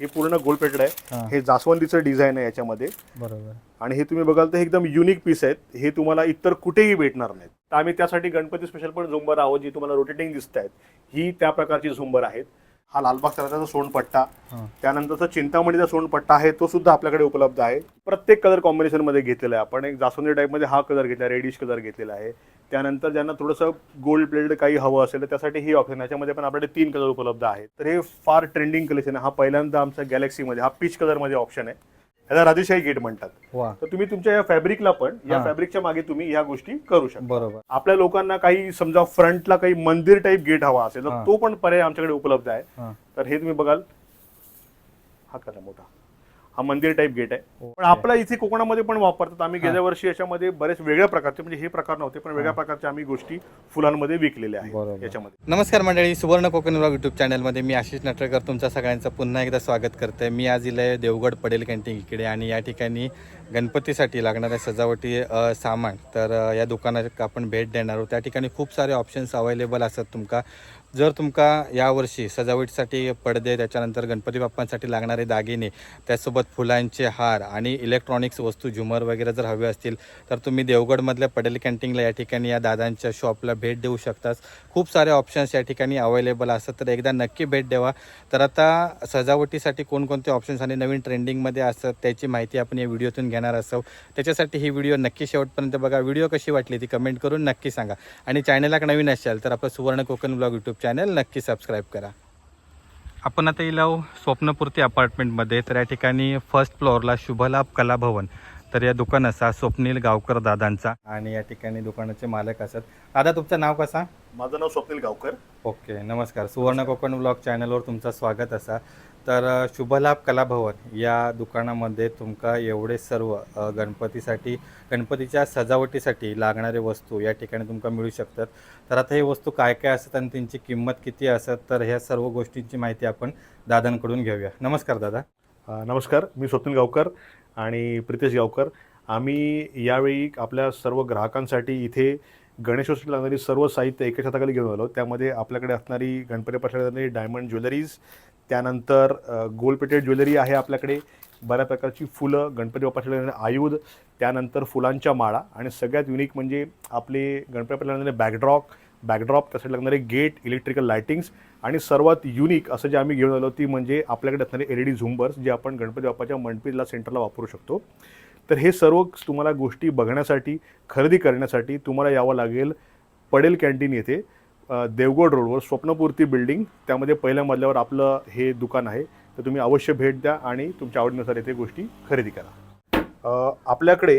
हे पूर्ण gold plated आहे. हा. जास्वंदीचं डिझाईन आहे याच्यामध्ये. बरोबर. आणि हे तुम्ही बघाल तर एकदम युनिक पीस आहेत. हे तुम्हाला इतर कुठेही भेटणार नाहीत. तर आम्ही त्यासाठी गणपती स्पेशल पण झुंबर आहोत जी तुम्हाला रोटेटिंग दिसत आहेत ही त्या प्रकारची झुंबर आहेत. हा लालबाग सराचा सोनपट्टा त्यानंतरचा चिंतामणीचा सोनपट्टा आहे तो सुद्धा आपल्याकडे उपलब्ध आहे. प्रत्येक कलर कॉम्बिनेशनमध्ये घेतलेला आहे. आपण एक जास्वंदी टाईपमध्ये हा कलर घेतला रेडिश कलर घेतलेला आहे. त्यानंतर ज्यांना थोडंसं गोल्ड प्लेटेड काही हवं असेल तर त्यासाठी ही ऑप्शन याच्यामध्ये पण आपल्याकडे तीन कलर उपलब्ध आहेत. तर हे फार ट्रेंडिंग कलेक्शन आहे. हा पहिल्यांदा आमच्या गॅलेक्सीमध्ये हा पीच कलरमध्ये ऑप्शन आहे. याला राजेशाही गेट म्हणतात. वा. तर तुम्ही तुमच्या या फॅब्रिकला पण या हा. फॅब्रिकच्या मागे तुम्ही ह्या गोष्टी करू शकता. बरोबर. आपल्या लोकांना काही समजा फ्रंटला काही मंदिर टाईप गेट हवा असेल तर हा. तो पण पर्याय आमच्याकडे उपलब्ध आहे. हां. तर हे तुम्ही बघाल. हा करा मोठा. हा मंदिर टाईप गेट आहे पण ओके. आपल्या इथे कोकणामध्ये पण वापरतात आम्ही. गेल्या वर्षी याच्यामध्ये बरेच वेगळ्या प्रकारचे म्हणजे हे प्रकार नव्हते पण वेगळ्या. प्रकारच्या आम्ही गोष्टी फुलांमध्ये विकलेल्या आहेत. याच्यामध्ये नमस्कार मंडळी सुवर्ण कोकण ब्लॉग यूट्यूब चॅनलमध्ये मी आशिष नटरकर तुमच्या सगळ्यांचं पुन्हा एकदा स्वागत करते मी आज इलं देवगड पडेल कॅन्टीन इकडे आणि या ठिकाणी गणपतीसाठी लागणाऱ्या सजावटी सामान तर या दुकानात आपण भेट देणार आहोत त्या ठिकाणी खूप सारे ऑप्शन्स अवेलेबल असतात तुमका जर तुमका यावर्षी सजावटीसाठी पडदे त्याच्यानंतर गणपती बाप्पांसाठी लागणारे दागिने त्यासोबत फुलांचे हार आणि इलेक्ट्रॉनिक्स वस्तू झुमर वगैरे जर हवे असतील तर तुम्ही देवगडमधल्या पडेल कॅन्टीनला या ठिकाणी या दादांच्या शॉपला भेट देऊ शकतात खूप सारे ऑप्शन्स या ठिकाणी अवेलेबल असतात तर एकदा नक्की भेट द्यावा तर आता सजावटीसाठी कोणकोणते ऑप्शन्स आणि नवीन ट्रेंडिंगमध्ये असतात त्याची माहिती आपण या व्हिडिओतून घेणार असो त्याच्यासाठी ही व्हिडिओ नक्की शेवटपर्यंत बघा. व्हिडिओ कशी वाटली ती कमेंट करून नक्की सांगा. आणि चॅनलला नवीन असाल तर आपलं Suvarna Kokan blog YouTube channel नक्की सबस्क्राईब करा. आपण आता इलाव स्वप्नपूर्ती अपार्टमेंटमध्ये. तर या ठिकाणी फर्स्ट फ्लोअरला शुभलाभ कला भवन. तर या दुकान असा स्वप्नील गावकर दादांचा. आणि या ठिकाणी दुकानाचे मालक असतात दादा तुमचं नाव कसा? माझं नाव स्वप्नील गावकर. ओके नमस्कार. सुवर्ण कोकण ब्लॉग चॅनलवर तुमचं स्वागत असा. तर शुभलाभ कलाभवन या दुकानामध्ये तुमका एवढे सर्व गणपतीसाठी गणपतीच्या सजावटीसाठी लागणारे वस्तू या ठिकाणी तुमका मिळू शकतात. तर आता हे वस्तू काय काय असतात आणि त्यांची किंमत किती असतात? तर ह्या सर्व गोष्टींची माहिती आपण दादांकडून घेऊया. नमस्कार दादा. नमस्कार. मी स्वप्नील गावकर आणि प्रितेश गावकर. आम्ही यावेळी आपल्या सर्व ग्राहकांसाठी इथे गणेशोत्सव लागणारी सर्व साहित्य एका छताखाली घेऊन आलो. त्यामध्ये आपल्याकडे असणारी गणपती पाठवणारी डायमंड ज्वेलरीज त्यानंतर गोल्ड ज्वेलरी आहे आपल्याकडे. बऱ्या प्रकारची फुलं गणपती बाप्पासाठी आयुध त्यानंतर फुलांच्या माळा आणि सगळ्यात युनिक म्हणजे आपले गणपती बाप्पाला लागणारे बॅकड्रॉप बॅकड्रॉप त्यासाठी लागणारे गेट इलेक्ट्रिकल लायटिंग्स आणि सर्वात युनिक असं जे आम्ही घेऊन आलो ती म्हणजे आपल्याकडे असणारे एल ई डी झुंबर्स जे आपण गणपती बाप्पाच्या मंडपीला सेंटरला वापरू शकतो. तर हे सर्व तुम्हाला गोष्टी बघण्यासाठी खरेदी करण्यासाठी तुम्हाला यावं लागेल पडेल कॅन्टीन येथे. देवगड रोडवर स्वप्नपूर्ती बिल्डिंग त्यामध्ये पहिल्या मजल्यावर आपलं हे दुकान आहे. तर तुम्ही अवश्य भेट द्या आणि तुमच्या आवडीनुसार येथे गोष्टी खरेदी करा. आपल्याकडे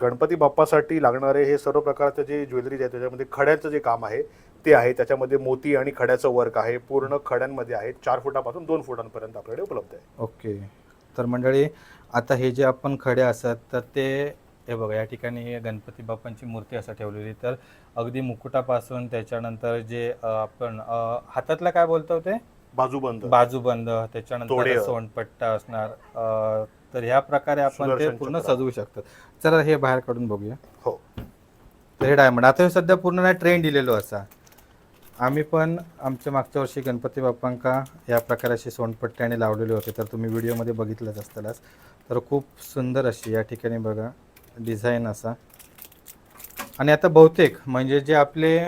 गणपती बाप्पासाठी लागणारे हे सर्व प्रकारचं जे ज्वेलरीज आहे त्याच्यामध्ये खड्याचं जे काम आहे ते आहे. त्याच्यामध्ये मोती आणि खड्याचं वर्क आहे. पूर्ण खड्यांमध्ये आहे चार फुटापासून दोन फुटांपर्यंत आपल्याकडे उपलब्ध आहे. ओके. तर मंडळी आता हे जे आपण खडे असतात तर ते हे बघा या ठिकाणी गणपती बाप्पांची मूर्ती असं ठेवलेली. तर अगदी मुकुटापासून त्याच्यानंतर जे आपण हातातला काय बोलतो ते? बाजूबंद बाजूबंद त्याच्यानंतर तोडे. सोंडपट्टा असणार तर ह्या प्रकारे आपण ते पूर्ण. सजवू शकतो. चला हे बाहेर काढून बघूया. हो. तर हे डायमंड आता हे सध्या पूर्ण नाही ट्रेंड दिलेलो असा. आम्ही पण आमच्या मागच्या वर्षी गणपती बाप्पांका या प्रकारे अशी सोंडपट्ट्याने लावलेले होते. तर तुम्ही व्हिडिओमध्ये बघितलंच असतालच. तर खूप सुंदर अशी या ठिकाणी बघा. डिझाईन असा. आणि आता बहुतेक म्हणजे जे आपले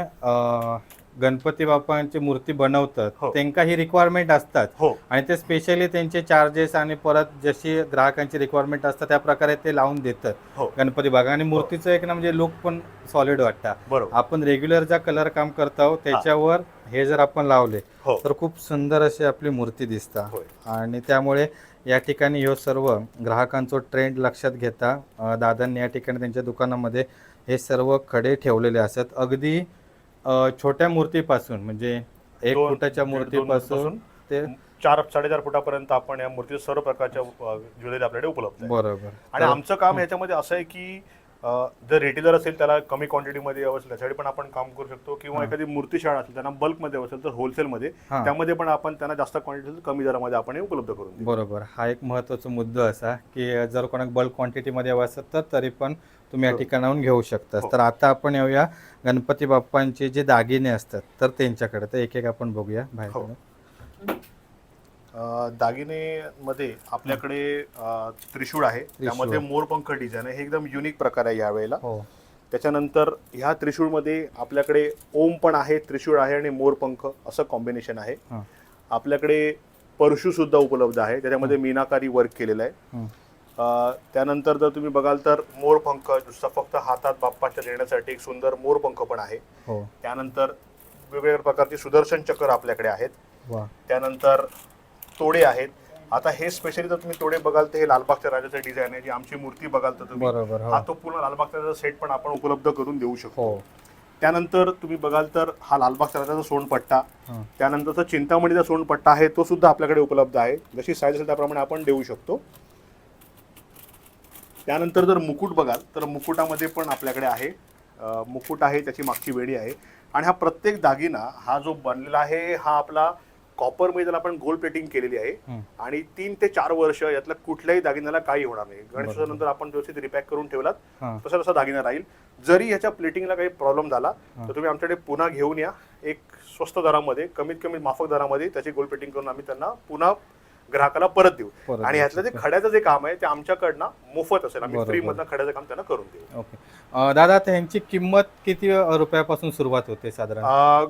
गणपती बाप्पांची मूर्ती बनवतात हो. त्यांका ही रिक्वायरमेंट असतात. हो. आणि ते स्पेशली त्यांचे चार्जेस आणि परत जशी ग्राहकांची रिक्वायरमेंट असतात त्या प्रकारे ते लावून देतात हो. गणपती बाग आणि मूर्तीचं एक ना म्हणजे लुक पण सॉलिड वाटतं. बरोबर. आपण रेग्युलर ज्या कलर काम करतो त्याच्यावर हे जर आपण लावले हो. तर खूप सुंदर अशी आपली मूर्ती दिसता. होय. आणि त्यामुळे या ठिकाणी ह्यो सर्व ग्राहकांचा ट्रेंड लक्षात घेता अं, दादांनी या ठिकाणी त्यांच्या दुकानामध्ये हे सर्व खडे ठेवलेले असतात अगदी छोट्या मूर्तीपासून म्हणजे एक दोन- फुटाच्या दीड- दोन मूर्तीपासून ते चार साडेचार फुटापर्यंत आपण या मूर्ती सर्व प्रकारच्या अ, ज्वेलरी आपल्याकडे उपलब्ध आहे बरोबर. आणि आमचं काम याच्यामध्ये असं आहे की अ, जर रेटिलर असेल त्याला कमी क्वांटिटीमध्ये हवं असेल त्यासाठी पण आपण काम करू शकतो. किंवा. एखादी मूर्ती शाळा असेल त्यांना बल्कमध्ये हवं असेल तर होलसेलमध्ये हा. त्यामध्ये पण आपण त्यांना जास्त क्वांटिटी कमी दरामध्ये आपण हे उपलब्ध करून देऊ. बरोबर. हा एक महत्त्वाचा मुद्दा असा की जर कोणाक बल्क क्वांटिटीमध्ये हवं असेल तर तरी पण तुम्ही या हो. ठिकाणाहून घेऊ शकता. हो. तर आता आपण येऊया गणपती बाप्पांचे जे दागिने असतात तर त्यांच्याकडे. तर एक एक आपण बघूया बाहेर हो. काढून. अ, दागिनेमध्ये आपल्याकडे त्रिशूळ आहे. त्यामध्ये मोरपंख डिझाईन आहे. हे एकदम युनिक प्रकार आहे यावेळेला. हो. त्याच्यानंतर ह्या त्रिशूळमध्ये आपल्याकडे ओम पण आहे त्रिशूळ आहे आणि मोरपंख असं कॉम्बिनेशन आहे. आपल्याकडे परशू सुद्धा उपलब्ध आहे. त्याच्यामध्ये मीनाकारी वर्क केलेलं आहे. त्यानंतर जर तुम्ही बघाल तर मोरपंख नुसता फक्त हातात बाप्पाच्या देण्यासाठी एक सुंदर मोरपंख पण आहे. हो. त्यानंतर वेगवेगळ्या प्रकारचे सुदर्शन चक्र आपल्याकडे आहेत. त्यानंतर तोडे आहेत. आता हे स्पेशली जर तुम्ही तोडे बघाल तर हे लालबागच्या राजाचं डिझाईन आहे. जी आमची मूर्ती बघाल तर तुम्ही हा. हो तो पूर्ण लालबागचा सेट पण आपण उपलब्ध करून देऊ शकतो. हो. त्यानंतर तुम्ही बघाल तर हा लालबागचा राजाचा सोनपट्टा. त्यानंतरचा चिंतामणीचा सोनपट्टा आहे तो सुद्धा आपल्याकडे उपलब्ध आहे. जशी साईज असेल त्याप्रमाणे आपण देऊ शकतो. त्यानंतर जर मुकुट बघाल तर मुकुटामध्ये पण आपल्याकडे आहे. मुकुट आहे त्याची मागची वेडी आहे. आणि हा प्रत्येक दागिना हा जो बनलेला आहे हा आपला कॉपरमध्ये त्याला आपण गोल्ड प्लेटिंग केलेली आहे. आणि तीन ते चार वर्ष यातल्या कुठल्याही दागिन्याला काही होणार नाही. गणेशोत्सवानंतर आपण व्यवस्थित रिपॅक करून ठेवलात तसा तसा दागिना राहील. जरी ह्याच्या प्लेटिंगला काही प्रॉब्लेम झाला तर तुम्ही आमच्याकडे पुन्हा घेऊन या. एक स्वस्त दरामध्ये कमीत कमी माफक दरामध्ये त्याची गोल्ड प्लेटिंग करून आम्ही त्यांना पुन्हा ग्राहकाला परत देऊ. आणि देऊ. ह्यातलं जे खड्याचं जे काम आहे ते आमच्याकडनं मोफत असेल. आम्ही. फ्री मधनं खड्याचं काम त्यांना करून देऊ. ओके. दादा आता ह्यांची किंमत किती रुपयापासून सुरुवात होते साधारण?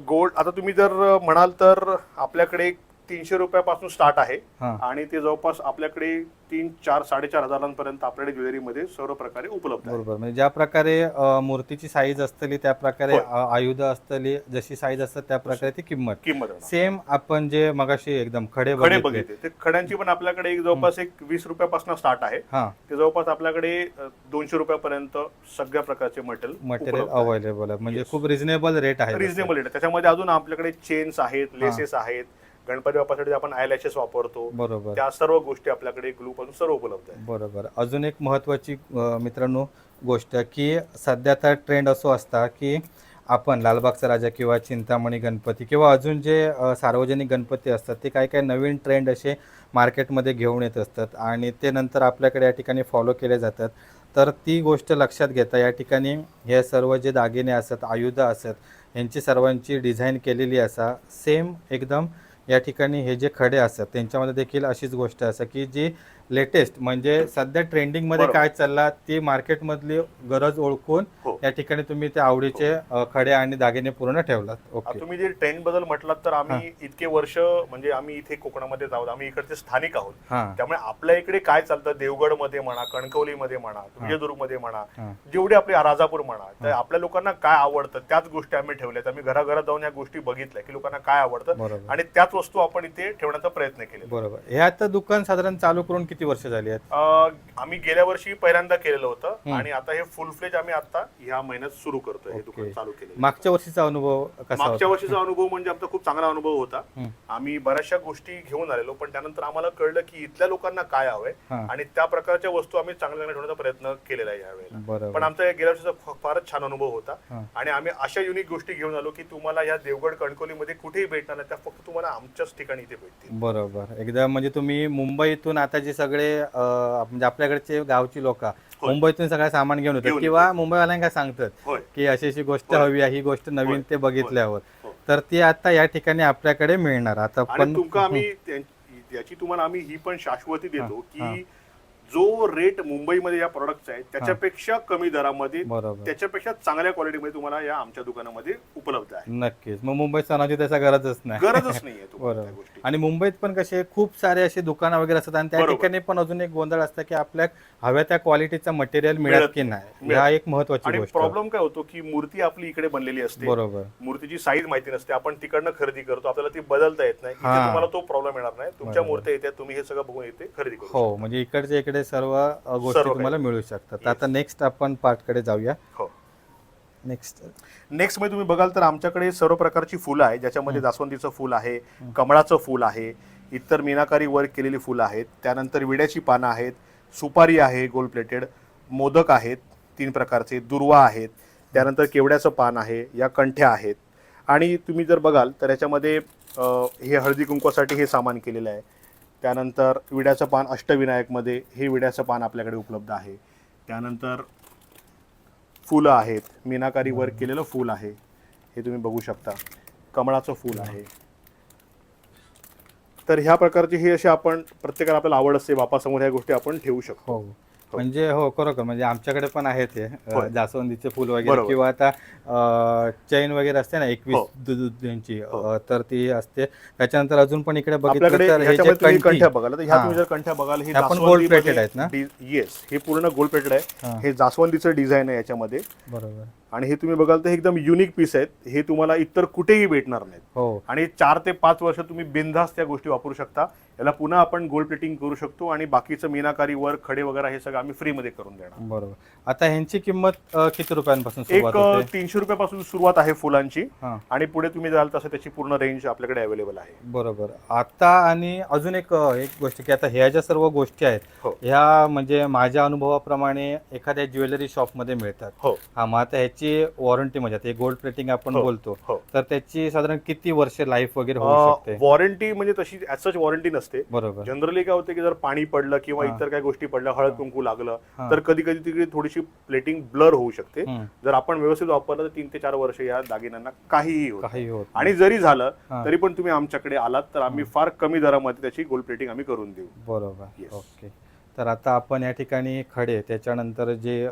गोल्ड आता तुम्ही जर म्हणाल तर आपल्याकडे तीनशे रुपयापासून स्टार्ट आहे. हां. आणि ते जवळपास आपल्याकडे तीन चार साडेचार हजारांपर्यंत आपल्याकडे ज्वेलरीमध्ये सर्व प्रकारे उपलब्ध आहे. बरोबर. म्हणजे ज्या प्रकारे अं, मूर्तीची साईज असतली त्या प्रकारे होय. अं, आयुध असतली जशी साईज असतात त्या प्रकारे ती किंमत. किंमत आहे. सेम आपण जे मगाशी एकदम खडे खडे बघितले. बघितले. ते खड्यांची पण आपल्याकडे एक जवळपास एक वीस रुपयापासून स्टार्ट आहे. हा. ते जवळपास आपल्याकडे अ, दोनशे रुपयापर्यंत सगळ्या प्रकारचे मटेरियल मटेरियल अवेलेबल आहे. म्हणजे खूप रिझनेबल रेट आहे रिझनेबल रेट त्याच्यामध्ये अजून आपल्याकडे चेन्स आहेत लेसेस आहेत. गणपती बाप्पासाठी आपण आयलॅशेस वापरतो. बरोबर. त्या सर्व गोष्टी आपल्याकडे ग्लू पासून सर्व उपलब्ध आहे बरोबर. अजून एक महत्त्वाची अं, मित्रांनो गोष्ट की सध्या तर ट्रेंड असो असता की आपण लालबागचा राजा किंवा चिंतामणी गणपती किंवा अजून जे सार्वजनिक गणपती असतात ते काही काही नवीन ट्रेंड असे मार्केटमध्ये घेऊन येत असतात आणि ते नंतर आपल्याकडे या ठिकाणी फॉलो केले जातात. तर ती गोष्ट लक्षात घेता या ठिकाणी हे सर्व जे दागिने असतात आयुध असतात यांची सर्वांची डिझाईन केलेली असा सेम एकदम या ठिकाणी हे जे खडे असतात त्यांच्यामध्ये देखील अशीच गोष्ट असं की जी लेटेस्ट म्हणजे सध्या ट्रेंडिंगमध्ये बरोबर. काय चालला ती मार्केटमधली गरज ओळखून हो. या ठिकाणी तुम्ही ते आवडीचे अ, खडे आणि दागिने पूर्ण ठेवलात. ओके तुम्ही जे ट्रेंडबद्दल म्हटलात तर आम्ही इतके वर्ष म्हणजे आम्ही इथे कोकणामध्ये आहोत आम्ही इकडचे स्थानिक आहोत. हां. त्यामुळे आपल्या इकडे काय चालतं देवगडमध्ये म्हणा कणकवलीमध्ये म्हणा विजयदुर्गमध्ये म्हणा हां. जेवढे आपले राजापूर म्हणा तर आपल्या लोकांना काय आवडतं त्याच गोष्टी आम्ही ठेवल्यात. आम्ही घराघरात जाऊन या गोष्टी बघितल्या की लोकांना काय आवडतं बरोबर. आणि त्याच वस्तू आपण इथे ठेवण्याचा प्रयत्न केलेला बरोबर. हे आता दुकान साधारण चालू करून किती वर्ष झाली आहेत? अं, आम्ही गेल्या वर्षी पहिल्यांदा केलेलं होतं. आणि आता हे फुल फ्लेज आम्ही आता ह्या महिन्यात सुरू करतोय हे. दुकान चालू केलं मागच्या वर्षीचा अनुभव कसा मागच्या वर्षीचा अनुभव म्हणजे आमचा खूप चांगला अनुभव होता. हम्म. आम्ही बऱ्याचशा गोष्टी घेऊन आलेलो पण त्यानंतर आम्हाला कळलं की इथल्या लोकांना काय हवंय हां. आणि त्या प्रकारच्या वस्तू आम्ही चांगल्या चांगल्या ठेवण्याचा प्रयत्न केलेला आहे यावेळेला पण आमचा या गेल्या वर्षीचा फ- फारच छान अनुभव होता आणि आम्ही अशा युनिक गोष्टी घेऊन आलो की तुम्हाला या देवगड कणकोलीमध्ये कुठेही भेटणार नाही त्या फक्त तुम्हाला आमच्याच ठिकाणी इथे भेटतील. बरोबर. एकदम म्हणजे तुम्ही मुंबईतून आता जे सगळे अं, म्हणजे आपल्याकडचे गावची लोक. मुंबईतून सगळं सामान घेऊन येतात. किंवा मुंबईवाल्यांना सांगतात होय. की अशी अशी गोष्ट होय. हवी आहे ही गोष्ट नवीन. ते बघितल्यावर. तर ती आता या ठिकाणी आपल्याकडे मिळणार. आता आणि पण तुमका आम्ही त्यां- याची तुम्हाला आम्ही ही पण शाश्वती देतो हां. की जो रेट मुंबईमध्ये या प्रॉडक्टचा आहे त्याच्यापेक्षा कमी दरामध्ये बरोबर. त्याच्यापेक्षा चांगल्या क्वालिटीमध्ये तुम्हाला या आमच्या दुकानामध्ये उपलब्ध आहे. नक्कीच. मग मुंबईत सणाची त्याचा गरजच नाही. गरजच नाहीये तुम्हाला त्या बरोबर गोष्टी आणि मुंबईत पण कसे खूप सारे असे दुकानं वगैरे असतात आणि त्या बरोबर. ठिकाणी पण अजून एक गोंधळ असतं की आपल्या हव्या त्या क्वालिटीचं मटेरियल मिळत मिळत की नाही मिळत. ह्या एक महत्वाची आणि गोष्ट प्रॉब्लेम काय होतो की मूर्ती आपली इकडे बनलेली असते बरोबर मूर्तीची साईज माहिती नसते आपण तिकडनं खरेदी करतो आपल्याला ती बदलता येत नाही इथे हां. तुम्हाला तो प्रॉब्लेम येणार नाही तुमच्या बरोबर. मूर्त्या येत्या तुम्ही हे सगळं बघून इथे खरेदी करू हो म्हणजे इकडचे इकडे सर्व अ, गोष्टी सर्व काही. तुम्हाला मिळू शकतात. आता नेक्स्ट आपण पार्टकडे जाऊया. हो नेक्स्ट नेक्स्टमध्ये तुम्ही बघाल तर आमच्याकडे सर्व प्रकारची फुलं आहे ज्याच्यामध्ये जास्वंदीचं फुल आहे कमळाचं फुल आहे इतर मीनाकारी वर्क केलेली फुलं आहेत त्यानंतर विड्याची पानं आहेत सुपारी आहे गोल्ड प्लेटेड मोदक आहेत तीन प्रकारचे दुर्वा आहेत त्यानंतर केवड्याचं पान आहे या कंठ्या आहेत. आणि तुम्ही जर बघाल तर याच्यामध्ये हे हळदी कुंकवासाठी हे सामान केलेलं आहे. त्यानंतर विड्याचं पान अष्टविनायकमध्ये हे विड्याचं पान आपल्याकडे उपलब्ध आहे. त्यानंतर फुलं आहेत. मीनाकारी वर्क केलेलं फूल आहे. हे तुम्ही बघू शकता. कमळाचं फूल आहे. तर ह्या प्रकारचे हे असे आपण प्रत्येकाला आपल्याला आवड असते. बापासमोर ह्या गोष्टी आपण ठेवू शकतो. हो. हो म्हणजे हो खरोखर म्हणजे आमच्याकडे पण आहे ते होय. जास्वंदीचे फुल वगैरे बरोबर. किंवा आता चैन वगैरे असते ना एकवीस हो. यांची हो. अ, तर ती असते त्याच्यानंतर अजून पण इकडे बघितलं आपल्याकडे तर हे जे ह्याच्यामध्ये तुम्ही कंठी कंठ्या बघाल तर ह्या हा. तुम्ही जर कंठ्या बघाल हे ह्या पण gold जास्वंदीमध्ये plated आहेत ना? येस हे पूर्ण गोल्ड प्लेटेड आहे हा. हे जास्वंदीचं डिझाईन आहे याच्यामध्ये बरोबर आणि हे तुम्ही बघाल तर एकदम युनिक पीस आहेत. हे तुम्हाला इतर कुठेही भेटणार नाहीत. हो. आणि चार ते पाच वर्ष तुम्ही बिनधास्त त्या गोष्टी वापरू शकता. याला पुन्हा आपण गोल्ड प्लेटिंग करू शकतो आणि बाकीचं मीनाकारी वर्क खडे वगैरे हे सगळं आम्ही फ्रीमध्ये करून देणार. बरोबर. आता ह्यांची किंमत अ, किती रुपयांपासून एक सुरुवात अ, होते? तीनशे रुपयापासून सुरुवात आहे फुलांची. हा. आणि पुढे तुम्ही जाल तसं त्याची पूर्ण रेंज आपल्याकडे अवेलेबल आहे. बरोबर. आता आणि अजून एक अ, एक गोष्ट की आता ह्या ज्या सर्व गोष्टी आहेत हो. ह्या म्हणजे माझ्या अनुभवाप्रमाणे एखाद्या ज्वेलरी शॉपमध्ये मिळतात. हो. हा मग आता ह्याची वॉरंटी म्हणजे आता गोल्ड प्लेटिंग आपण हो. बोलतो हो तर त्याची साधारण किती वर्ष लाईफ वगैरे होऊ शकते वॉरंटी म्हणजे तशी सच वॉरंटी नसते बरोबर जनरली काय होते की जर पाणी पडलं किंवा हा. इतर काही गोष्टी पडल्या हळद कुंकू लागलं हा. तर कधी कधी तिकडे थोडीशी प्लेटिंग ब्लर होऊ शकते हम्म, जर आपण व्यवस्थित वापरलं तर तीन ते चार वर्ष या दागिन्यांना काहीही होत नाही. काही होत आणि जरी झालं हा. तरी पण तुम्ही आमच्याकडे आलात तर आम्ही फार कमी दरामध्ये त्याची गोल्ड प्लेटिंग आम्ही करून देऊ बरोबर Yes. ओके तर आता आपण या ठिकाणी खडे त्याच्यानंतर जे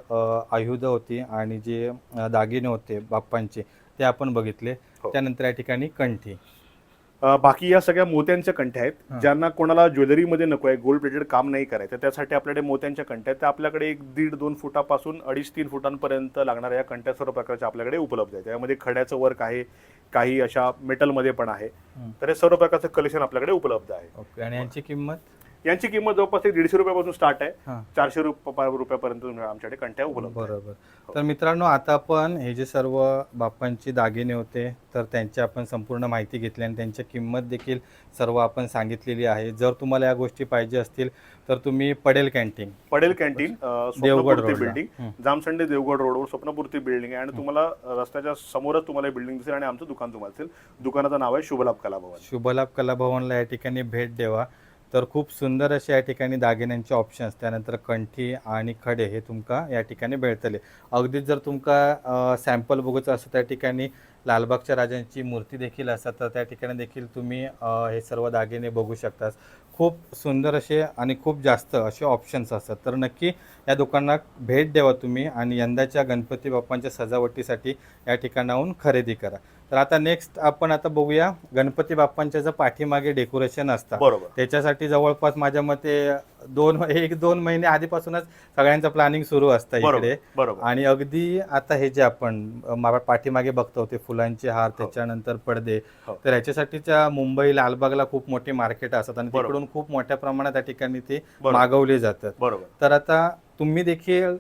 आयुध होती आणि जे दागिने होते बाप्पांचे ते आपण बघितले. हो. त्यानंतर या ठिकाणी कंठी. अं, बाकी या सगळ्या मोत्यांच्या कंठ्या हा. आहेत ज्यांना कोणाला ज्वेलरीमध्ये नको आहे गोल्ड प्लेटेड काम नाही करायचं त्यासाठी आपल्याकडे मोत्यांच्या कंठ्या आहेत. त्या आपल्याकडे एक दीड दोन फुटापासून अडीच तीन फुटांपर्यंत लागणाऱ्या या कंठ्या सर्व प्रकारच्या आपल्याकडे उपलब्ध आहेत. त्यामध्ये खड्याचं वर्क आहे काही अशा मेटलमध्ये पण आहे. तर हे सर्व प्रकारचं कलेक्शन आपल्याकडे उपलब्ध आहे. ओके. आणि यांची किंमत? यांची किंमत जवळपास एक दीडशे रुपयापासून स्टार्ट आहे. हां. चारशे रुपये रुपयापर्यंत आमच्याकडे कंठ्या उपलब्ध. बरोबर. तर मित्रांनो आता आपण हे जे सर्व बाप्पांची दागिने होते तर त्यांची आपण संपूर्ण माहिती घेतली आणि त्यांची किंमत देखील सर्व आपण सांगितलेली आहे. जर तुम्हाला या गोष्टी पाहिजे असतील तर तुम्ही पडेल कॅन्टीन पडेल कॅन्टीन देवगड. बिल्डिंग हं. जामसंडे देवगड रोडवर स्वप्नपूर्ती बिल्डिंग आहे आणि तुम्हाला रस्त्याच्या समोरच तुम्हाला बिल्डिंग दिसेल आणि आमचं दुकान तुम्हाला दिसेल. दुकानाचं नाव आहे शुभलाभ कला भवन. शुभलाभ कला भवनला या ठिकाणी भेट द्यावा. तर खूप सुंदर असे या ठिकाणी दागिन्यांचे ऑप्शन्स त्यानंतर कंठी आणि खडे हे तुमका या ठिकाणी भेटतले अगदीच जर तुमका सॅम्पल बघूचं असं त्या ठिकाणी लालबागच्या राजांची मूर्ती देखील असतात तर त्या ठिकाणी देखील तुम्ही हे सर्व दागिने बघू शकता खूप सुंदर असे आणि खूप जास्त असे ऑप्शन्स असतात. तर नक्की या दुकानात भेट द्यावा तुम्ही आणि यंदाच्या गणपती बाप्पांच्या सजावटीसाठी या ठिकाणाहून खरेदी करा. तर आता नेक्स्ट आपण आता बघूया गणपती बाप्पांच्या जर पाठीमागे डेकोरेशन असतं. बरोबर. त्याच्यासाठी जवळपास माझ्या मते दोन एक दोन महिने आधीपासूनच सगळ्यांचं प्लॅनिंग सुरू असतं इकडे. बरोबर आणि अगदी आता हे जे आपण पाठीमागे बघतो ते फुलांचे हार त्याच्यानंतर पडदे हो. तर ह्याच्यासाठीच्या मुंबई लालबागला खूप मोठी मार्केट असतात आणि. तिकडून खूप मोठ्या प्रमाणात त्या ठिकाणी ते. मागवले जातात. बरोबर. तर आता तुम्ही देखील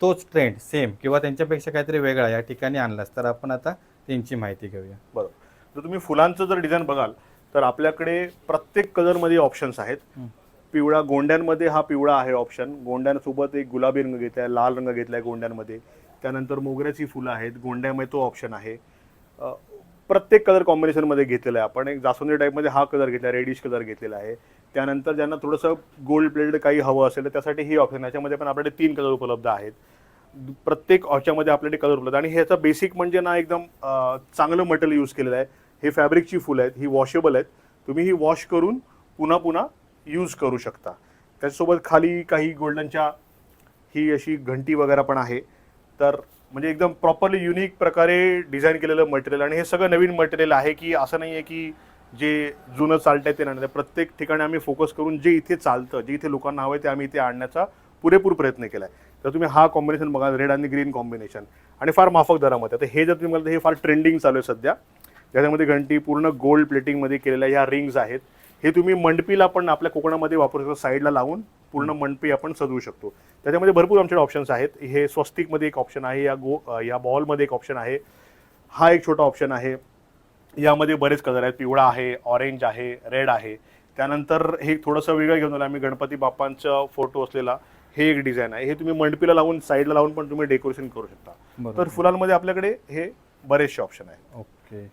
तोच ट्रेंड सेम किंवा त्यांच्यापेक्षा काहीतरी वेगळा या ठिकाणी आणलास. तर आपण आता त्यांची माहिती घेऊया. बरोबर. जर तुम्ही फुलांचं जर डिझाईन बघाल तर आपल्याकडे प्रत्येक कलरमध्ये ऑप्शन्स आहेत. पिवळा गोंड्यांमध्ये हा पिवळा आहे ऑप्शन गोंड्यांसोबत एक गुलाबी रंग घेतलाय लाल रंग घेतलाय गोंड्यांमध्ये. त्यानंतर मोगऱ्याची फुलं आहेत गोंड्यामध्ये तो ऑप्शन आहे. प्रत्येक कलर कॉम्बिनेशनमध्ये घेतलेला आहे आपण. एक जास्वंदी टाईपमध्ये हा कलर घेतला रेडिश कलर घेतलेला आहे. त्यानंतर ज्यांना थोडंसं गोल्ड प्लेटेड काही हवं असेल तर त्यासाठी ही ऑप्शन याच्यामध्ये पण आपल्याकडे तीन कलर उपलब्ध आहेत. प्रत्येक ह्याच्यामध्ये आपल्याकडे कलर उपलब्ध आणि ह्याचा बेसिक म्हणजे ना एकदम चांगलं मटेरियल यूज केलेलं आहे. हे फॅब्रिकची फुलं आहेत ही वॉशेबल आहेत. तुम्ही ही वॉश करून पुन्हा पुन्हा यूज करू शकता. त्याच्यासोबत खाली काही गोल्डनच्या ही अशी घंटी वगैरे पण आहे. तर म्हणजे एकदम प्रॉपरली युनिक प्रकारे डिझाईन केलेलं मटेरियल आणि हे सगळं नवीन मटेरियल आहे की असं नाही आहे की जे जुनं चालतंय ते नाही. प्रत्येक ठिकाणी आम्ही फोकस करून जे इथे चालतं जे इथे लोकांना हवं आहे ते आम्ही इथे आणण्याचा पुरेपूर प्रयत्न केला आहे तर तुम्ही हा कॉम्बिनेशन बघा रेड आणि ग्रीन कॉम्बिनेशन आणि फार माफक दरामध्ये. आता हे जर तुम्ही मला हे फार ट्रेंडिंग चालू आहे सध्या. ज्याच्यामध्ये घंटी पूर्ण गोल्ड प्लेटिंगमध्ये केलेल्या ह्या रिंग्स आहेत. हे तुम्ही मंडपीला पण आपल्या कोकणामध्ये वापरू शकता. साईडला लावून पूर्ण मंडपी आपण सजवू शकतो. त्याच्यामध्ये भरपूर आमच्याकडे ऑप्शन्स आहेत. हे स्वस्तिकमध्ये एक ऑप्शन आहे या गो या बॉलमध्ये एक ऑप्शन आहे. हा एक छोटा ऑप्शन आहे. यामध्ये बरेच कलर आहेत. पिवळा आहे ऑरेंज आहे रेड आहे. त्यानंतर हे थोडंसं वेगळं घेऊन आलं आम्ही. गणपती बाप्पांचा फोटो असलेला. हे एक डिझाईन आहे. हे तुम्ही मंडपीला लावून साईडला लावून पण तुम्ही डेकोरेशन करू शकता. तर फुलांमध्ये आपल्याकडे हे बरेचसे ऑप्शन आहेत. ओके.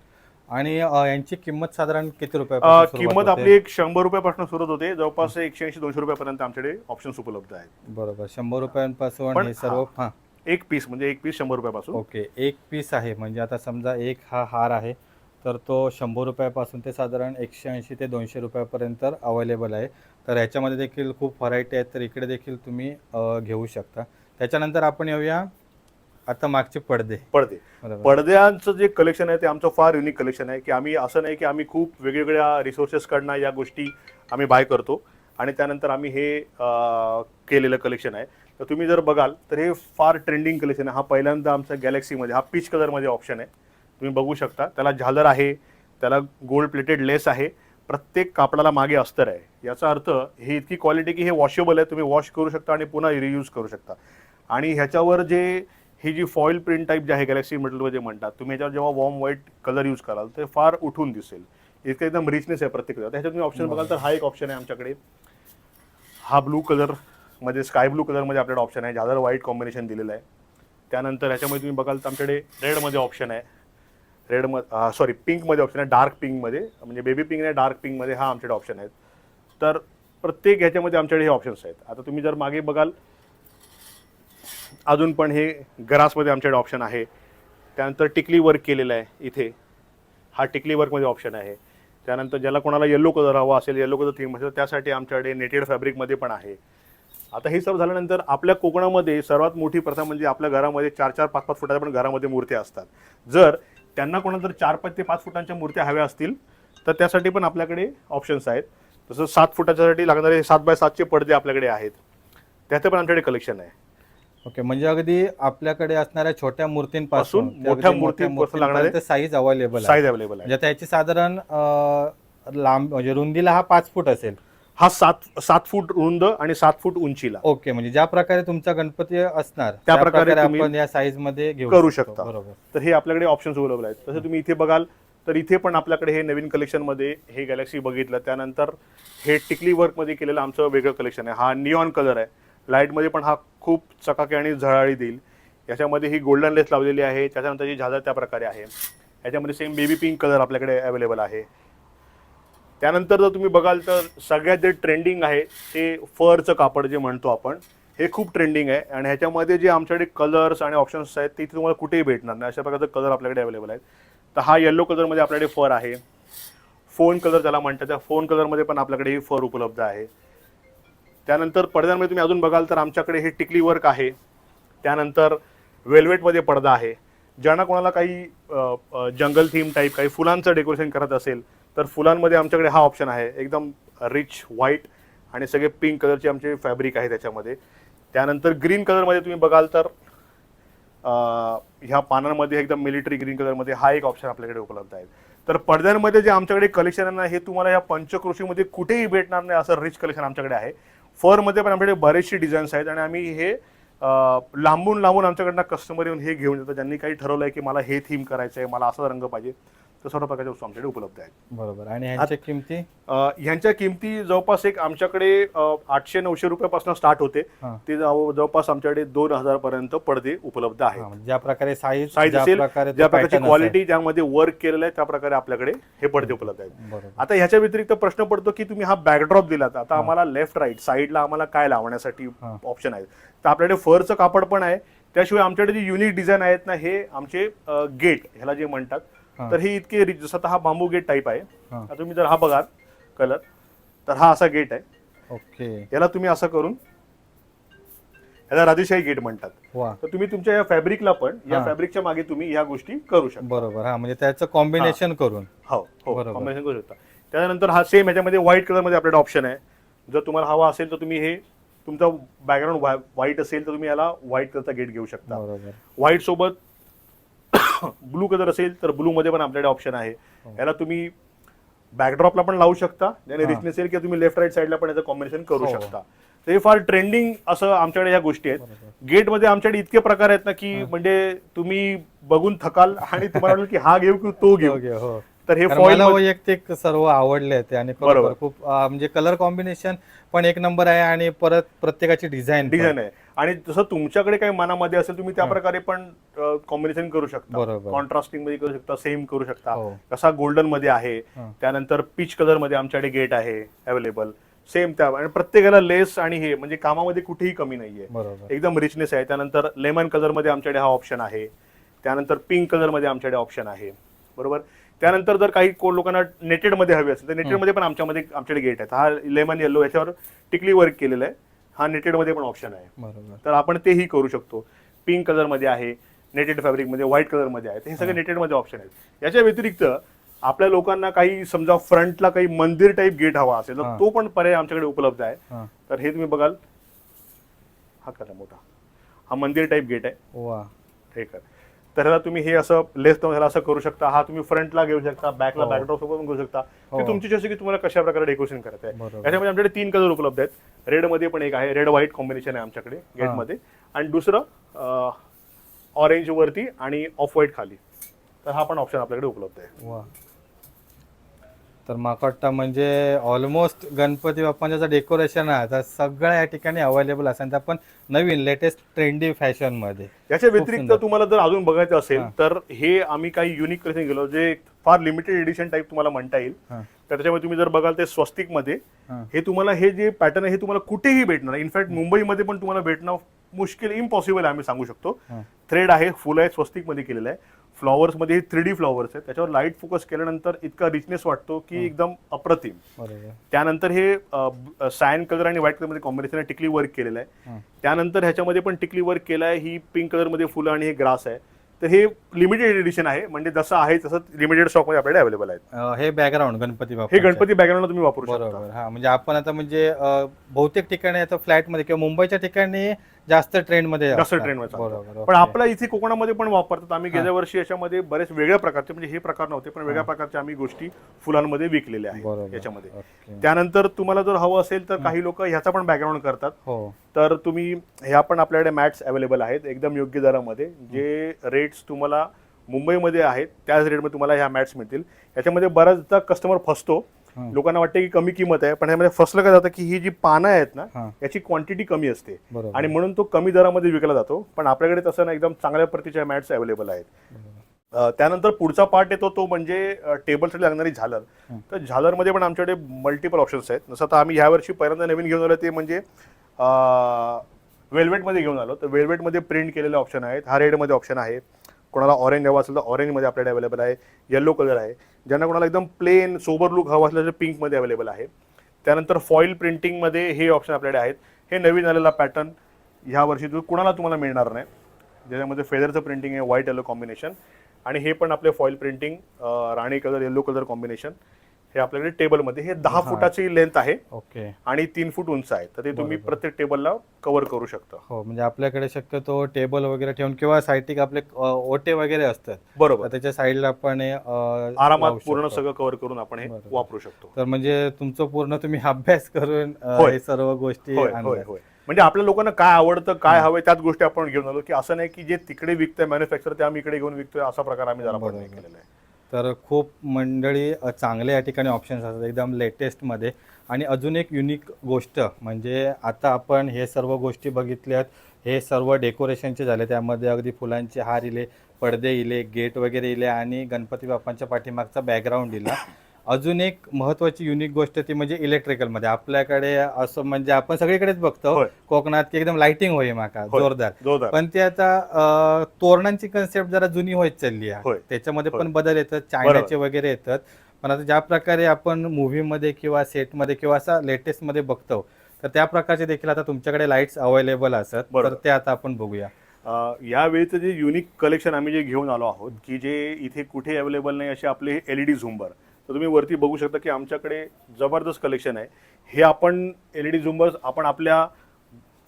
आणि यांची किंमत साधारण किती सुरुवात किंमत? आपली एक शंभर रुपयापासून सुरुवात होते. जवळपास एकशे ऐंशी दोनशे रुपयापर्यंत आमच्याकडे ऑप्शन्स उपलब्ध आहेत. बरोबर. शंभर रुपयांपासून हे सर्व हा एक पीस म्हणजे एक पीस शंभर रुपयापासून. ओके. एक पीस आहे. म्हणजे आता समजा एक हा हार आहे तर तो शंभर रुपयापासून ते साधारण एकशे ऐंशी ते दोनशे रुपयापर्यंत अवेलेबल आहे. तर ह्याच्यामध्ये देखील खूप व्हरायटी आहेत. तर इकडे देखील तुम्ही घेऊ शकता. त्याच्यानंतर आपण येऊया आता मागचे पडदे. पडदे. पडद्यांचं जे कलेक्शन आहे ते आमचं फार युनिक कलेक्शन आहे की आम्ही असं नाही की आम्ही खूप वेगवेगळ्या रिसोर्सेसकडनं या गोष्टी आम्ही बाय करतो आणि त्यानंतर आम्ही हे केलेलं कलेक्शन आहे. तर तुम्ही जर बघाल तर हे फार ट्रेंडिंग कलेक्शन आहे. हा पहिल्यांदा आमचा गॅलेक्सीमध्ये हा पीच कलरमध्ये ऑप्शन आहे. तुम्ही बघू शकता त्याला झालर आहे त्याला गोल्ड प्लेटेड लेस आहे. प्रत्येक कापडाला मागे अस्तर आहे. याचा अर्थ हे इतकी क्वालिटी की हे वॉशेबल आहे तुम्ही वॉश करू शकता आणि पुन्हा रियूज करू शकता. आणि ह्याच्यावर जे ही जी फॉईल प्रिंट टाईप जे आहे गॅलेक्सी मेटलमध्ये म्हणतात तुम्ही याच्यावर जेव्हा वॉर्म व्हाईट कलर यूज कराल ते फार उठून दिसेल. इतकं एकदम रिचनेस आहे प्रत्येक कलर ह्याच्यात तुम्ही ऑप्शन बघाल तर हा एक ऑप्शन आहे आमच्याकडे. हा ब्लू कलर म्हणजे स्काय ब्लू कलरमध्ये आपल्याकडे ऑप्शन आहे झालर व्हाईट कॉम्बिनेशन दिलेलं आहे. त्यानंतर ह्याच्यामध्ये तुम्ही बघाल तर आमच्याकडे रेडमध्ये ऑप्शन आहे. रेड म सॉरी पिंकमध्ये ऑप्शन आहे डार्क पिंकमध्ये म्हणजे बेबी पिंक आणि डार्क पिंकमध्ये हा आमच्याकडे ऑप्शन आहेत. तर प्रत्येक ह्याच्यामध्ये आमच्याकडे हे ऑप्शन्स आहेत. आता तुम्ही जर मागे बघाल अजून पण हे ग्रासमध्ये आमच्याकडे ऑप्शन आहे. त्यानंतर टिकली वर्क केलेलं आहे इथे. हा टिकली वर्कमध्ये ऑप्शन आहे. त्यानंतर ज्याला कोणाला येल्लो कलर हवा असेल येल्लो कलर थीम असेल त्यासाठी आमच्याकडे नेटेड फॅब्रिकमध्ये पण आहे. आता हे सर्व झाल्यानंतर आपल्या कोकणामध्ये सर्वात मोठी प्रथा म्हणजे आपल्या घरामध्ये चार चार पाच पाच फुटाच्या पण घरामध्ये मूर्त्या असतात. जर त्यांना कोणाला जर चार पाच ते पाच फुटांच्या मूर्त्या हव्या असतील तर त्यासाठी पण आपल्याकडे ऑप्शन्स आहेत. तसं सात फुटाच्यासाठी लागणारे सात बाय सातचे पडदे आपल्याकडे आहेत. त्याचं पण आमच्याकडे कलेक्शन आहे. ओके म्हणजे अगदी आपल्याकडे असणाऱ्या छोट्या मूर्तींपासून पासून मोठ्या मूर्तींपासून लागणारे साईज अवेलेबल साईज अवेलेबल आहे. म्हणजे त्याची साधारण लांब म्हणजे रुंदीला हा पाच फूट असेल. हा सात सात फूट रुंद आणि सात फूट उंचीला. ओके म्हणजे ज्या प्रकारे तुमचा गणपती असणार त्या प्रकारे तुम्ही आपण या साईजमध्ये घेऊ करू शकतो. बरोबर. तर हे आपल्याकडे ऑप्शन्स उपलब्ध आहेत. तसं तुम्ही इथे बघाल तर इथे पण आपल्याकडे हे नवीन कलेक्शनमध्ये हे गॅलेक्सी बघितलं. त्यानंतर हे टिकली वर्कमध्ये केलेलं आमचं वेगळं कलेक्शन आहे. हा निऑन कलर आहे. लाईटमध्ये पण हा खूप चकाकी आणि झळाळी देईल. याच्यामध्ये ही गोल्डन लेस लावलेली आहे. त्याच्यानंतर जी झालर त्या प्रकारे आहे. याच्यामध्ये सेम बेबी पिंक कलर आपल्याकडे अवेलेबल आहे. त्यानंतर जर तुम्ही बघाल तर सगळ्यात जे ट्रेंडिंग आहे ते फरचं कापड जे म्हणतो आपण हे खूप ट्रेंडिंग आहे. आणि ह्याच्यामध्ये जे आमच्याकडे कलर्स आणि ऑप्शन्स आहेत ते तुम्हाला कुठेही भेटणार नाही. अशा प्रकारचे कलर आपल्याकडे अवेलेबल आहेत. तर हा येल्लो कलरमध्ये आपल्याकडे फर आहे. फोन कलर ज्याला म्हणतात त्या फोन कलरमध्ये पण आपल्याकडे ही फर उपलब्ध आहे. त्यानंतर पडद्यांमध्ये तुम्ही अजून बघाल तर आमच्याकडे हे टिकली वर्क आहे. त्यानंतर वेल्वेटमध्ये पडदा आहे. ज्यांना कोणाला काही जंगल थीम टाईप काही फुलांचं डेकोरेशन करत असेल तर फुलांमध्ये आमच्याकडे हा ऑप्शन आहे. एकदम रिच व्हाईट आणि सगळे पिंक कलरचे आमचे फॅब्रिक आहे त्याच्यामध्ये. त्यानंतर ग्रीन कलरमध्ये तुम्ही बघाल तर ह्या पानांमध्ये एकदम मिलिटरी ग्रीन कलरमध्ये हा एक ऑप्शन आपल्याकडे उपलब्ध आहे. तर पडद्यांमध्ये जे आमच्याकडे कलेक्शन आहे ना हे तुम्हाला या पंचकृषीमध्ये कुठेही भेटणार नाही असं रिच कलेक्शन आमच्याकडे आहे. फरमध्ये पण आमच्याकडे बरेचसे डिझाईन्स आहेत आणि आम्ही हे लांबून लांबून आमच्याकडनं कस्टमर येऊन हे घेऊन येतो ज्यांनी काही ठरवलं आहे की मला हे थीम करायचं आहे मला असा रंग पाहिजे. तर सर्व प्रकारच्या वस्तू आमच्याकडे उपलब्ध आहेत. बरोबर. आणि ह्यांच्या किमती? अ, ह्यांच्या किमती जवळपास एक आमच्याकडे आठशे नऊशे रुपयापासून स्टार्ट होते. हा. ते जवळ- जवळपास आमच्याकडे दोन हजार पर्यंत पडदे उपलब्ध हा, आहेत म्हणजे ज्या प्रकारे साईज साईज ज्या असेल ज्या प्रकारची क्वालिटी ज्यामध्ये वर्क केलेलं आहे त्या प्रकारे आपल्याकडे हे पडदे उपलब्ध आहेत. बरोबर. आता ह्याच्या व्यतिरिक्त प्रश्न पडतो की तुम्ही हा बॅकड्रॉप दिलात. आता आम्हाला लेफ्ट राईट साईडला आम्हाला काय लावण्यासाठी हा. ऑप्शन आहेत. तर आपल्याकडे फरचं कापड पण आहे. त्याशिवाय आमच्याकडे जे युनिक डिझाईन आहेत ना हे आमचे गेट ह्याला जे म्हणतात. तर हे इतके रि- जसं आता हा बांबू गेट टाईप आहे. हा. आता तुम्ही जर हा बघाल कलर तर हा असा गेट आहे. ओके. याला तुम्ही असं करून याला राजेशाही गेट म्हणतात. तर तुम्ही तुमच्या या फॅब्रिकला पण या हा. फॅब्रिकच्या मागे तुम्ही ह्या गोष्टी करू शकता. बरोबर. हा म्हणजे त्याचं कॉम्बिनेशन करून. हो हो. कॉम्बिनेशन करू शकता. त्यानंतर हा सेम ह्याच्यामध्ये व्हाईट कलरमध्ये आपल्याकडे ऑप्शन आहे. जर तुम्हाला हवा असेल तर तुम्ही हे तुमचा बॅकग्राऊंड व्हाईट असेल तर तुम्ही याला व्हाईट कलरचा गेट घेऊ शकता. बरोबर. व्हाईट सोबत ब्लू कलर असेल तर ब्लू मध्ये पण आपल्याकडे ऑप्शन आहे. याला तुम्ही बॅकड्रॉपला पण लावू शकता ज्याने हा. रिच नसेल किंवा तुम्ही लेफ्ट राईट साईडला पण याचं कॉम्बिनेशन करू हो. शकता तर हे फार ट्रेंडिंग असं आमच्याकडे ह्या गोष्टी आहेत. गेटमध्ये आमच्याकडे इतके प्रकार आहेत ना की म्हणजे तुम्ही बघून थकाल आणि तुम्हाला की हा घेऊ की तो घेऊ हो तर हे मला वैयक्तिक सर्व आवडले ते आणि. खूप म्हणजे कलर कॉम्बिनेशन पण एक नंबर आहे आणि परत प्रत्येकाची डिझाईन डिझाईन आहे आणि जसं तुमच्याकडे काही मनामध्ये असेल तुम्ही त्या प्रकारे पण कॉम्बिनेशन करू शकता. कॉन्ट्रास्टिंगमध्ये करू शकता सेम करू शकता. हो. कसा गोल्डनमध्ये आहे. त्यानंतर पीच कलरमध्ये आमच्याकडे गेट आहे अवेलेबल सेम त्या आणि प्रत्येकाला लेस आणि हे म्हणजे कामामध्ये कुठेही कमी नाहीये. एकदम रिचनेस आहे. त्यानंतर लेमन कलरमध्ये आमच्याकडे हा ऑप्शन आहे. त्यानंतर पिंक कलरमध्ये आमच्याकडे ऑप्शन आहे. बरोबर? त्यानंतर जर काही कोण लोकांना नेटेडमध्ये हवे असेल तर नेटेडमध्ये पण आमच्यामध्ये आमच्याकडे गेट आहेत. हा लेमन येल्लो याच्यावर टिकली वर्क केलेला आहे. हा नेटेडमध्ये पण ऑप्शन आहे. तर आपण तेही करू शकतो. पिंक कलरमध्ये आहे नेटेड फॅब्रिकमध्ये व्हाईट कलरमध्ये आहे. तर हे सगळे नेटेडमध्ये ऑप्शन आहेत. याच्या व्यतिरिक्त आपल्या लोकांना काही समजा फ्रंटला काही मंदिर टाईप गेट हवा असेल तर. तो पण पर्याय आमच्याकडे उपलब्ध आहे. तर हे तुम्ही बघाल. हा करा मोठा. हा मंदिर टाईप गेट आहे. हे कर तर ह्याला तुम्ही हे असं लेस ह्याला असं करू शकता. हा तुम्ही फ्रंटला घेऊ शकता बॅकला हो. बॅकड्रॉप सोबत पण घेऊ शकता. हो. की तुमची जशी की तुम्हाला कशा प्रकारे डेकोरेशन करत आहे. याच्यामध्ये आमच्याकडे तीन कलर उपलब्ध आहेत. रेडमध्ये पण एक आहे. रेड व्हाईट कॉम्बिनेशन आहे आमच्याकडे गेटमध्ये आणि दुसरं ऑरेंज वरती आणि ऑफ व्हाईट खाली. तर हा पण ऑप्शन आपल्याकडे उपलब्ध आहे. तर माका वाटतं म्हणजे ऑलमोस्ट गणपती बाप्पांचं जे डेकोरेशन आहे. तर सगळं या ठिकाणी अवेलेबल असेल. तर पण नवीन लेटेस्ट ट्रेंडी फॅशनमध्ये याच्या खूप व्यतिरिक्त. तुम्हाला जर अजून बघायचं असेल. तर हे आम्ही काही युनिक कलेक्शन गेलो. जे फार लिमिटेड एडिशन टाईप तुम्हाला म्हणता येईल. तर त्याच्यामध्ये तुम्ही जर बघाल ते स्वस्तिकमध्ये हां तुम्हाला हे जे पॅटर्न आहे हे तुम्हाला कुठेही भेटणार इनफॅक्ट मुंबईमध्ये पण तुम्हाला भेटणं मुश्किल इम्पॉसिबल आहे आम्ही सांगू शकतो. थ्रेड आहे फुल आहे स्वस्तिकमध्ये केलेलं आहे. फ्लॉवर्समध्ये थ्री डी फ्लॉवर्स आहेत. त्याच्यावर लाइट फोकस केल्यानंतर इतका रिचनेस वाटतो की एकदम अप्रतिम. त्यानंतर हे सायन कलर आणि व्हाईट कलरमध्ये कॉम्बिनेशन आहे. टिकली वर्क केलेलं आहे. हां त्यानंतर ह्याच्यामध्ये पण टिकली वर्क केलं आहे. ही पिंक कलरमध्ये फुलं आणि हे ग्रास आहे. तर हे लिमिटेड एडिशन आहे. म्हणजे जसं आहे तसं लिमिटेड स्टॉकमध्ये आपल्याकडे अवेलेबल आहेत. अं, हे बॅकग्राऊंड गणपती हे गणपती बॅकग्राऊंडला तुम्ही वापरू शकता. हा म्हणजे आपण आता म्हणजे बहुतेक ठिकाणी आता फ्लॅटमध्ये किंवा मुंबईच्या ठिकाणी जास्त ट्रेंडमध्ये जास्त. ट्रेंडमध्ये. बरोबर पण. आपल्या इथे कोकणामध्ये पण वापरतात आम्ही गेल्या वर्षी याच्यामध्ये बरेच वेगळ्या प्रकारचे म्हणजे हे प्रकार नव्हते पण वेगळ्या प्रकारच्या आम्ही गोष्टी फुलांमध्ये विकलेल्या आहेत याच्यामध्ये. त्यानंतर तुम्हाला जर हवं असेल तर काही लोक ह्याचा पण बॅकग्राऊंड करतात हो तर तुम्ही ह्या पण आपल्याकडे मॅट्स अवेलेबल आहेत एकदम योग्य दरामध्ये जे रेट्स तुम्हाला मुंबईमध्ये आहेत त्याच रेटमध्ये तुम्हाला ह्या मॅट्स मिळतील याच्यामध्ये बराचदा कस्टमर फसतो. लोकांना वाटते की कमी किंमत आहे पण ह्यामध्ये फसलं काय जातं की ही जी पानं आहेत ना याची क्वांटिटी कमी असते. आणि म्हणून तो कमी दरामध्ये विकला जातो पण आपल्याकडे तसं ना एकदम चांगल्या प्रतीच्या मॅट्स अवेलेबल आहेत. त्यानंतर पुढचा पार्ट येतो तो म्हणजे टेबलसाठी लागणारी झालर. तर झालरमध्ये पण आमच्याकडे मल्टिपल ऑप्शन्स आहेत. जसं आता आम्ही ह्या वर्षी पहिल्यांदा नवीन घेऊन आलो ते म्हणजे वेल्वेटमध्ये घेऊन आलो. तर वेल्वेटमध्ये प्रिंट केलेले ऑप्शन आहेत हा रेडमध्ये ऑप्शन आहे. कोणाला ऑरेंज हवा असेल तर ऑरेंजमध्ये आपल्याकडे अवेलेबल आहे. येलो कलर आहे. ज्यांना कोणाला एकदम प्लेन सोबर लुक हवा असलं तर पिंकमध्ये अवेलेबल आहे. त्यानंतर फॉईल प्रिंटिंगमध्ये हे ऑप्शन आपल्याकडे आहेत. हे नवीन आलेला पॅटर्न ह्या वर्षी जो कुणाला तुम्हाला मिळणार नाही. ज्याच्यामध्ये फेदरचं प्रिंटिंग आहे व्हाईट येलो कॉम्बिनेशन आणि हे पण आपले फॉईल प्रिंटिंग राणी कलर येलो कलर कॉम्बिनेशन हे आपल्याकडे टेबलमध्ये हे दहा. फुटाची लेंथ आहे ओके आणि तीन फूट उंच आहे तर ते तुम्ही. प्रत्येक टेबलला कव्हर करू शकता हो म्हणजे आपल्याकडे शक्यतो टेबल वगैरे ठेवून किंवा साईटिक आपले ओटे वगैरे असतात बरोबर त्याच्या साईडला आपण आरामात पूर्ण. सगळं कव्हर करून आपण हे. वापरू शकतो तर म्हणजे तुमचं पूर्ण तुम्ही अभ्यास करून. हे सर्व गोष्टी म्हणजे आपल्या लोकांना काय आवडतं काय हवंय त्याच गोष्टी आपण घेऊन आलो की असं नाही की जे तिकडे विकतंय मॅन्युफॅक्चर ते आम्ही इकडे घेऊन विकतोय असा प्रकार आम्ही जरा. केलेला आहे तर खूप मंडळी चांगल्या चांगले या ठिकाणी ऑप्शन्स असतात. एकदम लेटेस्टमध्ये आणि अजून एक युनिक गोष्ट म्हणजे आता आपण हे सर्व गोष्टी बघितल्यात. हे सर्व डेकोरेशनचे झाले. त्यामध्ये अगदी फुलांचे हार इले पडदे इले गेट वगैरे इले आणि गणपती बाप्पांच्या पाठीमागचा बॅकग्राऊंड इला. अजून एक महत्वाची युनिक गोष्ट ती म्हणजे इलेक्ट्रिकलमध्ये आपल्याकडे असं म्हणजे आपण सगळीकडेच बघतो होय. कोकणात की एकदम लाइटिंग होई माका होय. जोरदार जोरदार पण ते आता अ, तोरणांची कन्सेप्ट जरा जुनी होत चालली आहे. त्याच्यामध्ये. पण बदल येतात चायनाचे वगैरे येतात पण आता ज्या प्रकारे आपण मूवीमध्ये किंवा सेटमध्ये किंवा असा लेटेस्टमध्ये बघतो तर त्या प्रकारचे देखील आता तुमच्याकडे लाईट्स अवेलेबल असतात तर. ते आता आपण बघूया अ, यावेळीचं जे युनिक कलेक्शन आम्ही जे घेऊन आलो आहोत की जे इथे कुठे अवेलेबल नाही असे आपले एल ई डी झुंबर तर तुम्ही वरती बघू शकता की आमच्याकडे जबरदस्त कलेक्शन आहे. हे आपण एल ई डी झुंबर्स आपण आपल्या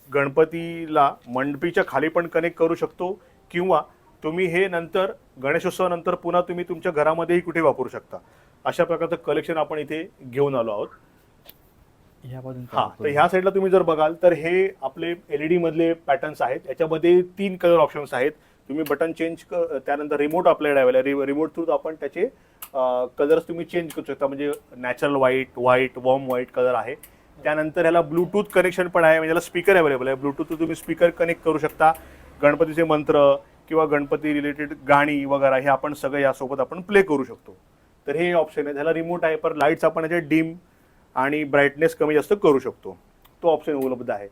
गणपतीला मंडपीच्या खाली पण कनेक्ट करू शकतो किंवा तुम्ही हे नंतर गणेशोत्सवानंतर पुन्हा तुम्ही तुमच्या घरामध्येही कुठे वापरू शकता. अशा प्रकारचं कलेक्शन आपण इथे घेऊन आलो आहोत. हा तर ह्या साईडला तुम्ही जर बघाल तर हे आपले एलईडी मधले पॅटर्न्स आहेत. याच्यामध्ये तीन कलर ऑप्शन्स आहेत. तुम्ही बटन चेंज त्यानंतर रिमोट आपल्याकडे अवेलेबल रिमोट थ्रू आपण त्याचे कलर्स तुम्ही चेंज करू शकता. म्हणजे natural white white warm white colour आहे. त्यानंतर ह्याला ब्लूटूथ कनेक्शन पण आहे. म्हणजे याला स्पीकर अवेलेबल आहे. ब्लूटूथ तुम्ही स्पीकर कनेक्ट करू शकता. गणपतीचे मंत्र किंवा गणपती रिलेटेड गाणी वगैरे हे आपण सगळं यासोबत आपण प्ले करू शकतो. तर हे ऑप्शन आहे. त्याला रिमोट आहे. पर लाईट्स आपण याचे डिम आणि ब्राईटनेस कमी जास्त करू शकतो. तो ऑप्शन उपलब्ध आहे.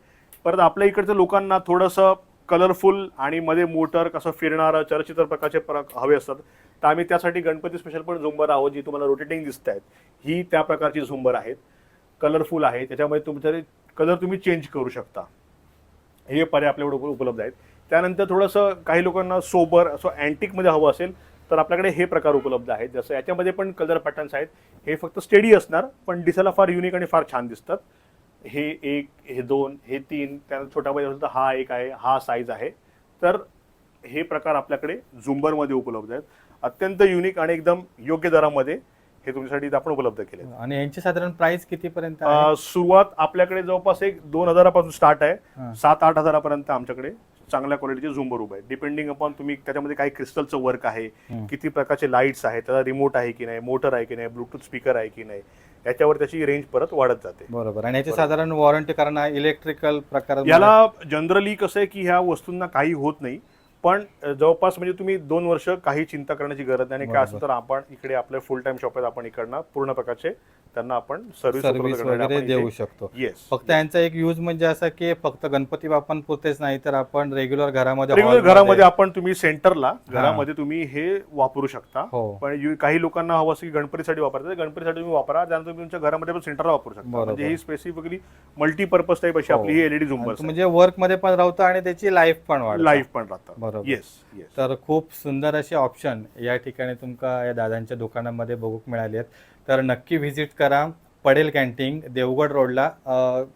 परत आपल्या इकडच्या लोकांना थोडंसं कलरफुल आणि मध्ये मोटर कसं फिरणारं चलचित्र प्रकारचे प्र हवे असतात. तर आम्ही त्यासाठी गणपती स्पेशल पण झुंबर आहोत जी तुम्हाला रोटेटिंग दिसत आहेत ही त्या प्रकारची झुंबर आहेत. कलरफुल आहे. त्याच्यामध्ये तुमचे कलर तुम्ही चेंज करू शकता. हे पर्याय आपल्याकडे उपलब्ध आहेत. त्यानंतर थोडंसं काही लोकांना सोबर असं अँटिकमध्ये हवं असेल तर आपल्याकडे हे प्रकार उपलब्ध आहेत. जसं याच्यामध्ये पण कलर पॅटर्न्स आहेत. हे फक्त स्टेडी असणार पण दिसायला फार युनिक आणि फार छान दिसतात. हे एक हे दोन हे तीन त्यानंतर छोटा असेल तर हा एक आहे हा साईज आहे. तर हे प्रकार आपल्याकडे झुंबरमध्ये उपलब्ध आहेत. अत्यंत युनिक आणि एकदम योग्य दरामध्ये हे तुमच्यासाठी आपण उपलब्ध केले आणि यांची साधारण प्राइस कितीपर्यंत आहे? अं, सुरुवात आपल्याकडे जवळपास एक दोन हजारापासून स्टार्ट हा. आहे सात आठ हजारापर्यंत आमच्याकडे चांगल्या क्वालिटीचे झुंबर उभे आहेत. डिपेंडिंग अपॉन तुम्ही त्याच्यामध्ये काही क्रिस्टलचं वर्क आहे हम्म. किती प्रकारचे लाईट्स आहेत त्याला रिमोट आहे की नाही मोटर आहे की नाही ब्लूटूथ स्पीकर आहे की नाही याच्यावर त्याची रेंज परत वाढत जाते. बरोबर. आणि याची साधारण वॉरंटी कारण इलेक्ट्रिकल प्रकार याला जनरली कसं आहे की ह्या वस्तूंना काही होत नाही. पण जवळपास म्हणजे तुम्ही दोन वर्ष काही चिंता करण्याची गरज नाही आणि काय असेल तर आपण इकडे आपले फुल टाइम शॉप आहेत आपण इकडनं पूर्ण प्रकारचे त्यांना आपण सर्व्हिस वगैरे देऊ शकतो. येस फक्त यांचा एक यूज म्हणजे असा की फक्त गणपती बाप्पा पुरतेच नाही तर आपण रेग्युलर घरामध्ये रेग्युलर घरामध्ये आपण तुम्ही सेंटरला घरामध्ये तुम्ही हे वापरू शकता. हो. पण काही लोकांना हवं असेल की गणपतीसाठी वापरायचं गणपतीसाठी तुम्ही वापरा त्यानंतर तुम्ही तुमच्या घरामध्ये पण सेंटरला वापरू शकता. म्हणजे ही स्पेसिफिकली मल्टीपर्पज टाईप अशी हो. आपली ही एलईडी झुंबर म्हणजे वर्कमध्ये पण राहतं आणि त्याची लाईफ पण लाईफ पण राहतात बरोबर. येस येस तर खूप सुंदर असे ऑप्शन या ठिकाणी तुमका या दादांच्या दुकानामध्ये बघूक मिळाले आहेत. तर नक्की व्हिजिट करा. पडेल कॅन्टीन देवगड रोडला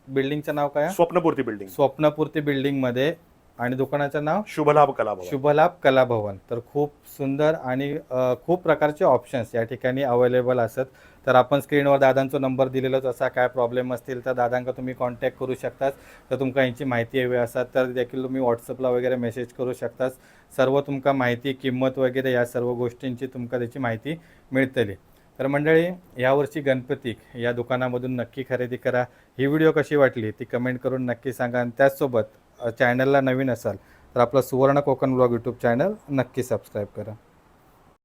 बिल्डिंगचं नाव काय? स्वप्नपूर्ती बिल्डिंग स्वप्नपूर्ती बिल्डिंगमध्ये. आणि दुकानाचं नाव? शुभलाभ कला. शुभलाभ कला भवन. तर खूप सुंदर आणि खूप प्रकारचे ऑप्शन्स या ठिकाणी अवेलेबल असत. तर आपण स्क्रीनवर दादांचा नंबर दिलेलाच असा काय प्रॉब्लेम असतील तर दादांका तुम्ही कॉन्टॅक्ट करू शकतात तर तुमका यांची माहिती हवी असतात तर देखील तुम्ही व्हॉट्सअपला वगैरे मेसेज करू शकतात सर्व तुमका माहिती किंमत वगैरे या सर्व गोष्टींची तुमका त्याची माहिती मिळतली. तर मंडळी यावर्षी गणपती या दुकानामधून नक्की खरेदी करा. ही व्हिडिओ कशी वाटली ती कमेंट करून नक्की सांगा. आणि त्याचसोबत चॅनलला नवीन असाल तर आपलं Suvarna Kokan blog YouTube channel नक्की सबस्क्राईब करा.